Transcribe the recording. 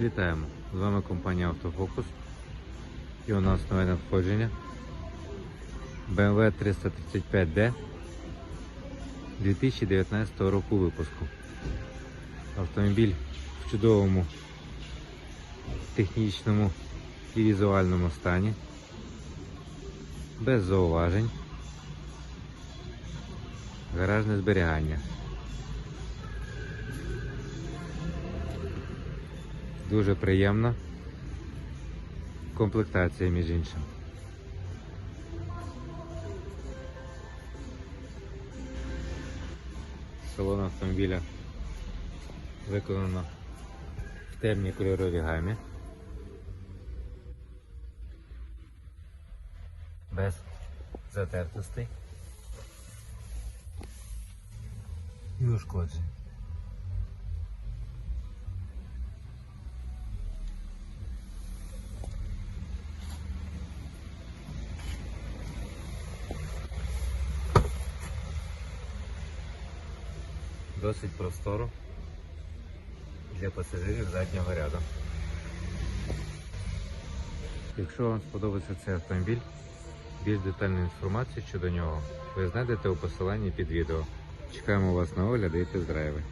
Вітаємо! З вами компанія Автофокус. І у нас нове надходження. BMW 335D 2019 року випуску. Автомобіль в чудовому технічному і візуальному стані. Без зауважень. Гаражне зберігання. Дуже приємна комплектація, між іншим. Салон автомобіля виконано в темній кольоровій гамі. Без затертостей. І ушкоджень. Досить просторо для пасажирів заднього ряду. Якщо вам сподобається цей автомобіль, більш детальну інформацію щодо нього ви знайдете у посиланні під відео. Чекаємо вас на огляди і тест-драйви.